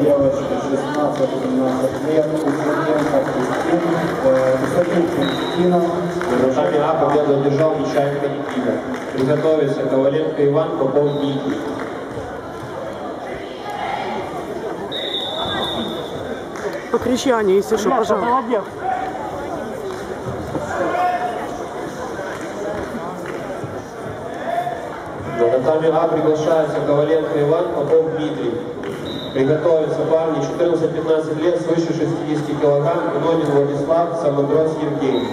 девочки 16-17 лет, Кузьменко Кристина, э, Высокин Кристина, Руками А победу одержал Нечаенко Никита. Приготовиться Коваленко Иван, Попов Дмитрий. Покричание, если что, пожалуйста. молодец. На татами А приглашаются Коваленко Иван, Попов Дмитрий. Приготовиться парни 14-15 лет, свыше 60 килограмм, Гномин Владислав, Самодрос Евгений.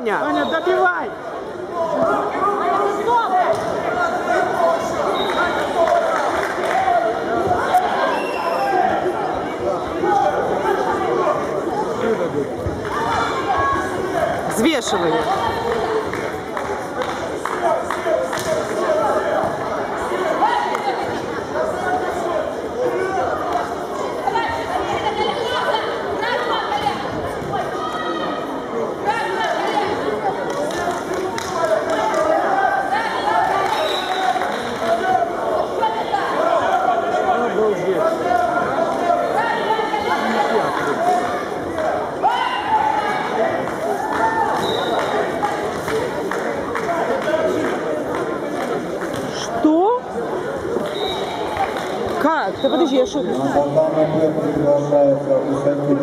Аня! Аня, добивай! Взвешивание. Что? Как? Ты подожди, я что? на данный приглашается Высокин